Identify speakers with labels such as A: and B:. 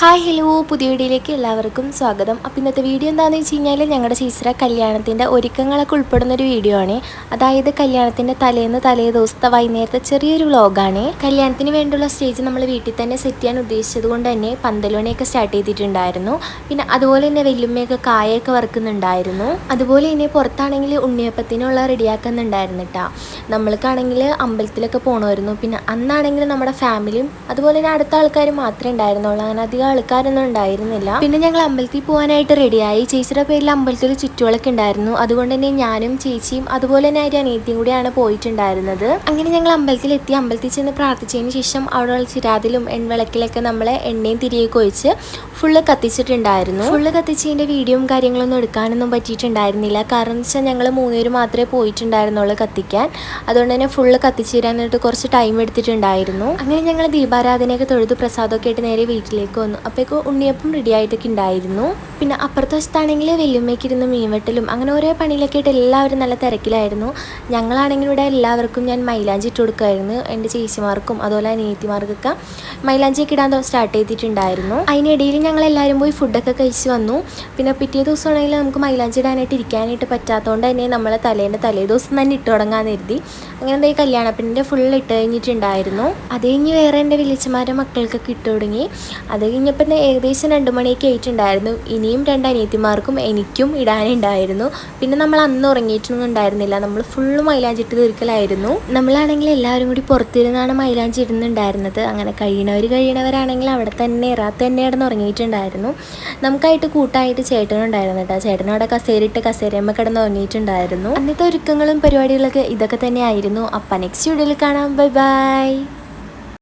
A: Hi hello. പുതിയ വീഡിയോയിലേക്ക് എല്ലാവർക്കും സ്വാഗതം. അപ്പോൾ ഇന്നത്തെ വീഡിയോ എന്താണെന്ന് വെച്ച് കഴിഞ്ഞാൽ ഞങ്ങളുടെ ചേച്ചിര കല്യാണത്തിന്റെ ഒരുക്കങ്ങളൊക്കെ ഉൾപ്പെടുന്ന ഒരു വീഡിയോ ആണ്. അതായത് കല്യാണത്തിന്റെ തലേന്ന് തലേ ദിവസത്തെ വൈകുന്നേരത്തെ ചെറിയൊരു വ്ലോഗാണ്. കല്യാണത്തിന് വേണ്ടിയുള്ള സ്റ്റേജ് നമ്മൾ വീട്ടിൽ തന്നെ സെറ്റ് ചെയ്യാൻ ഉദ്ദേശിച്ചത് കൊണ്ട് തന്നെ പന്തലോണയൊക്കെ സ്റ്റാർട്ട് ചെയ്തിട്ടുണ്ടായിരുന്നു. പിന്നെ അതുപോലെ തന്നെ വെല്ലുമ്മയൊക്കെ കായൊക്കെ വറുക്കുന്നുണ്ടായിരുന്നു. അതുപോലെ തന്നെ പുറത്താണെങ്കിൽ ഉണ്ണിയപ്പത്തിനുള്ള റെഡിയാക്കുന്നുണ്ടായിരുന്നു കേട്ടോ നമ്മൾക്കാണെങ്കിൽ അമ്പലത്തിലൊക്കെ പോകണമായിരുന്നു പിന്നെ അന്നാണെങ്കിൽ നമ്മുടെ ഫാമിലിയും അതുപോലെ തന്നെ അടുത്ത ആൾക്കാർ മാത്രമേ ഉണ്ടായിരുന്നുള്ളൂ. അങ്ങനെ ആൾക്കാരൊന്നും ഉണ്ടായിരുന്നില്ല. പിന്നെ ഞങ്ങൾ അമ്പലത്തിൽ പോകാനായിട്ട് റെഡിയായി ചേച്ചിയുടെ പേരിൽ അമ്പലത്തിൽ ചുറ്റുകളൊക്കെ ഉണ്ടായിരുന്നു. അതുകൊണ്ട് തന്നെ ഞാനും ചേച്ചിയും അതുപോലെ തന്നെ അതിന്റെ അനിയത്തിയും കൂടിയാണ് പോയിട്ടുണ്ടായിരുന്നത്. അങ്ങനെ ഞങ്ങൾ അമ്പലത്തിൽ എത്തി. അമ്പലത്തിൽ ചെന്ന് പ്രാർത്ഥിച്ചതിന് ശേഷം അവിടെയുള്ള ചിരാതിലും എൺവിളക്കിലൊക്കെ നമ്മളെ എണ്ണയും തിരികെ ഒഴിച്ച് ഫുള്ള് കത്തിച്ചിട്ടുണ്ടായിരുന്നു. ഫുള്ള് കത്തിച്ചതിന്റെ വീഡിയോയും കാര്യങ്ങളൊന്നും എടുക്കാനൊന്നും പറ്റിയിട്ടുണ്ടായിരുന്നില്ല. കാരണം എന്ന് വെച്ചാൽ ഞങ്ങൾ മൂന്നുപേര് മാത്രമേ പോയിട്ടുണ്ടായിരുന്നുള്ളൂ കത്തിക്കാൻ. അതുകൊണ്ട് തന്നെ ഫുള്ള് കത്തിച്ചു തരാനായിട്ട് കുറച്ച് ടൈം എടുത്തിട്ടുണ്ടായിരുന്നു. അങ്ങനെ ഞങ്ങൾ ദീപാരാധനയൊക്കെ തൊഴുത് പ്രസാദമൊക്കെ ആയിട്ട് നേരെ വീട്ടിലേക്ക് വന്നു. അപ്പോഴേക്കും ഉണ്ണിയപ്പം റെഡി ആയിട്ടൊക്കെ ഉണ്ടായിരുന്നു. പിന്നെ അപ്പുറത്തെ വശത്താണെങ്കിൽ വെല്ലുമ്മയ്ക്ക് ഇരുന്ന് മീൻവെട്ടലും അങ്ങനെ ഓരോ പണിയിലൊക്കെ ആയിട്ട് എല്ലാവരും നല്ല തിരക്കിലായിരുന്നു. ഞങ്ങളാണെങ്കിൽ ഇവിടെ എല്ലാവർക്കും ഞാൻ മൈലാഞ്ചി ഇട്ട് കൊടുക്കുമായിരുന്നു. എന്റെ ചേച്ചിമാർക്കും അതുപോലെ അനിയത്തിമാർക്കൊക്കെ മൈലാഞ്ചിയൊക്കെ ഇടാൻ സ്റ്റാർട്ട് ചെയ്തിട്ടുണ്ടായിരുന്നു. അതിനിടയിൽ ഞങ്ങൾ എല്ലാവരും പോയി ഫുഡൊക്കെ കഴിച്ച് വന്നു. പിന്നെ പിറ്റേ ദിവസമാണെങ്കിൽ നമുക്ക് മൈലാഞ്ചി ഇടാനായിട്ട് ഇരിക്കാനായിട്ട് പറ്റാത്തതുകൊണ്ട് തന്നെ നമ്മളെ തലേന്റെ തലേ ദിവസം തന്നെ ഇട്ട് തുടങ്ങാൻ കരുതി. അങ്ങനെ എന്താ ഈ കല്യാണപ്പിന്റെ ഫുൾ ഇട്ട് കഴിഞ്ഞിട്ടുണ്ടായിരുന്നു. അത് കഴിഞ്ഞ് വേറെ എന്റെ വിളിച്ചമാരുടെ മക്കൾക്കൊക്കെ ഇട്ട് തുടങ്ങി. അത് തന്നെ ഏകദേശം രണ്ട് മണിയൊക്കെ ആയിട്ടുണ്ടായിരുന്നു. ഇനിയും രണ്ട് അനിയത്തിമാർക്കും എനിക്കും ഇടാനുണ്ടായിരുന്നു. പിന്നെ നമ്മൾ അന്ന് ഉറങ്ങിയിട്ടൊന്നും ഉണ്ടായിരുന്നില്ല. നമ്മൾ ഫുള്ള് മൈലാഞ്ചിട്ട് തീർക്കലായിരുന്നു. നമ്മളാണെങ്കിൽ എല്ലാവരും കൂടി പുറത്തിരുന്നാണ് മൈലാഞ്ചി ഇടുന്നുണ്ടായിരുന്നത്. അങ്ങനെ കഴിയണവർ കഴിയണവരാണെങ്കിൽ അവിടെ തന്നെ ഇറാത്ത് തന്നെ ഇടന്ന് ഉറങ്ങിയിട്ടുണ്ടായിരുന്നു. നമുക്കായിട്ട് കൂട്ടായിട്ട് ചേട്ടനുണ്ടായിരുന്നു കേട്ടോ. ചേട്ടനവിടെ കസേരയിട്ട് കസേരയമ്മ കിടന്ന് ഉറങ്ങിയിട്ടുണ്ടായിരുന്നു. അന്നത്തെ ഒരുക്കങ്ങളും പരിപാടികളൊക്കെ ഇതൊക്കെ തന്നെയായിരുന്നു അപ്പം നെക്സ്റ്റ് വീഡിയോയിൽ കാണാം. Bye bye